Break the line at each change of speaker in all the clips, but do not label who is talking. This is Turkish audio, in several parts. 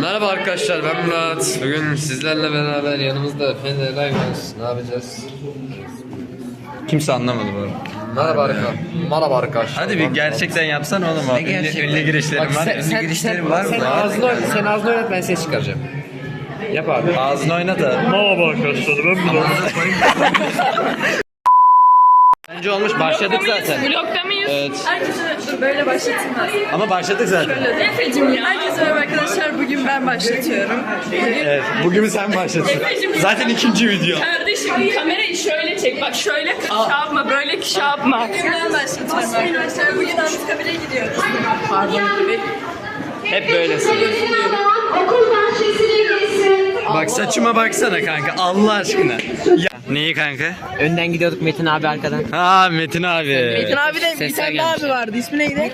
Merhaba arkadaşlar ben Murat. Bugün sizlerle beraber yanımızda Efendi Eray var. Ne yapacağız?
Kimse anlamadı bu arada.
Merhaba arkadaşlar. Merhaba arkadaşlar.
Hadi bir gerçekten yapsan oğlum o. Ünlü, ünlü girişlerim var. Ünlü girişlerim var mı?
Sen ağzını, oynat, sen ağzını oynat ben ses çıkaracağım. Yap abi.
Ağzını oyna da.
Merhaba arkadaşlar ben Murat.
Bence olmuş başladık zaten.
Vlogda mıyız?
Evet.
Herkese dur böyle başlatılmaz.
Ama başladık zaten.
Efe'cim ya. Herkese merhaba arkadaşlar. Bugün ben başlatıyorum.
Evet. Bugün sen başladın. Zaten ikinci video.
Kardeşim kamerayı şöyle çek. Bak şöyle şey yapma. Böyle şey yapma. Bugün ben başlatıyorum arkadaşlar. Bugün Anıtkabir'e gidiyoruz. Pardon gibi.
Hep böylesin.
Okul bahçesine girsin.
Bak saçıma baksana kanka Allah aşkına. Neyi kanka?
Önden gidiyorduk Metin abi arkadan.
Ha Metin abi.
Metin abi de bir tane daha abi vardı. İsmi neydi?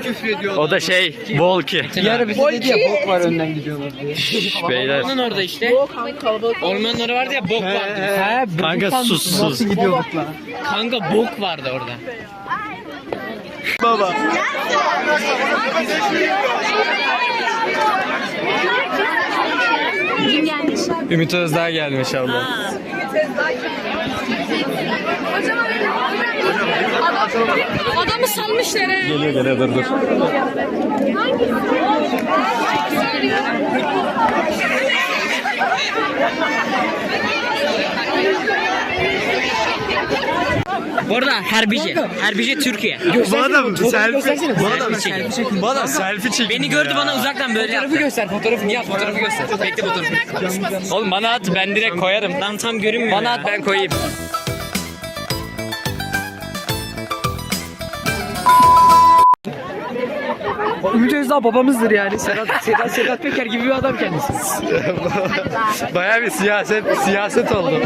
O da şey Volki.
Bir ara bize dedi ya bok var önden gidiyorlar diye.
Şşş, Beyler.
Ormanın orada işte. Ormanın orada vardı ya bok vardı. He,
Kanka sus sus.
gidiyorduk lan? Kanka bok vardı orada.
Baba. Ümit Özdağ gelmiş abla.
Adamı salmışlar he.
Geliyor geliyor dur dur.
Bu arada Herbici. Herbici Türkiye.
Bu adam selfie. Bu adam
Selfie çek.
selfie. Bu adam selfie çekiyor.
Beni gördü bana uzaktan böyle yaptı.
göster fotoğrafını yap fotoğrafı göster. Bekle fotoğrafı.
Oğlum bana at ben direkt koyarım.
Lan tam görünmüyor
Bana at ben koyayım.
Ümit Özdağ babamızdır yani. Sedat, Sedat, Sedat Peker gibi bir adam kendisi.
Bayağı bir siyaset siyaset oldu.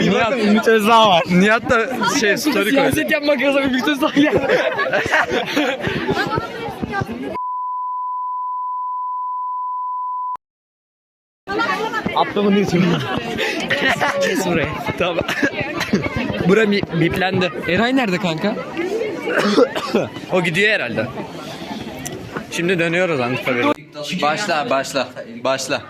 Nihat Ümit Özdağ var. Nihat da şey story koydu.
Siyaset yapmak yasak Ümit Özdağ yani.
Atlımın için.
Kes burayı.
tamam. Bura mi, biplendi.
Eray nerede kanka?
O gidiyor herhalde. Şimdi dönüyoruz Anıtkabir'e. Başla başla. Başla.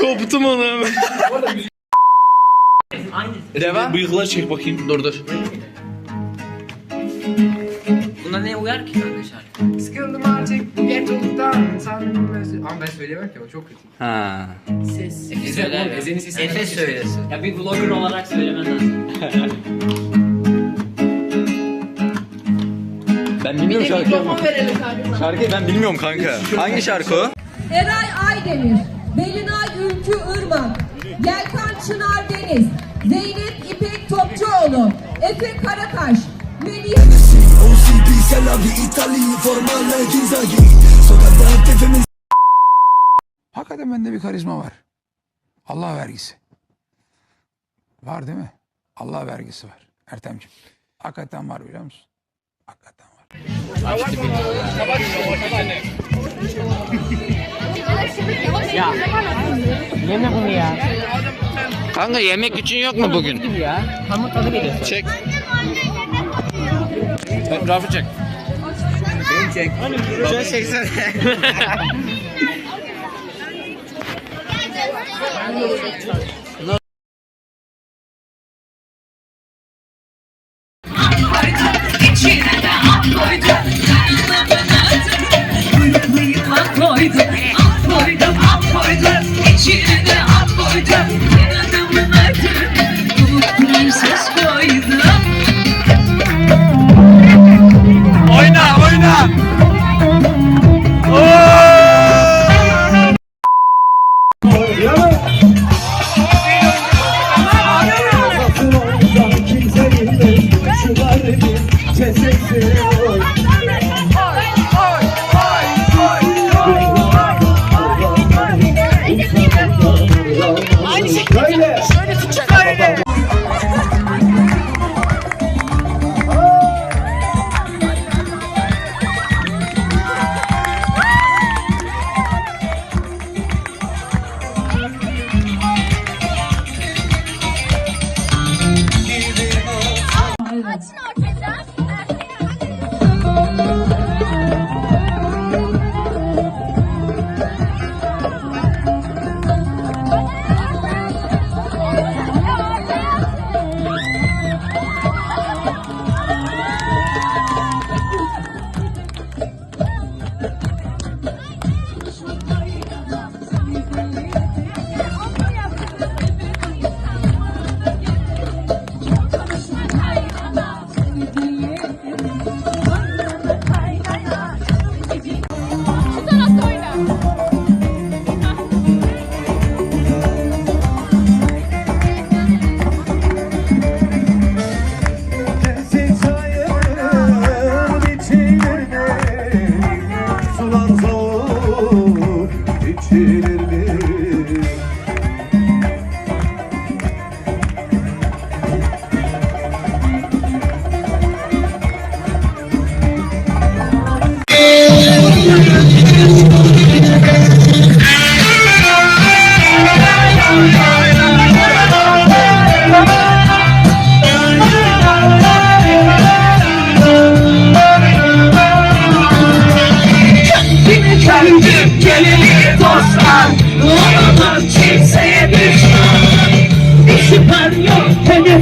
Koptum onu. Devam.
Bıyıklar çek bakayım.
Dur dur.
Buna ne uyar ki kanka şarkı?
Sıkıldım artık olduktan. Sanırım özür. Ama ben söyleyemem ki o çok kötü.
Ha.
Ezel oğlum Ezel'in sesi.
Efe söylesin. Ya bir vlogger olarak söylemen lazım.
Ben bilmiyorum şarkıyı ama. Şarkıyı ben bilmiyorum kanka. Hangi şarkı o?
Eray Aydemir, Belinay Ülkü Irmak, Yelkan Çınar Deniz, Zeynep İpek Topçuoğlu, Efe Karataş, Melih
Hakikaten bende bir karizma var. Allah vergisi. Var değil mi? Allah vergisi var. Ertemciğim. Hakikaten var biliyor musun? Hakikaten var.
Ya. Yeme bunu ya.
Kanka yemek için yok mu bugün?
Ya. Hamur tadı geliyor.
Çek. Rafı çek. Çek. Baba çeksene. Yeah. kendi
geleni dostlar Ne olur kimseye düşman. Bir şüphem yok
hedef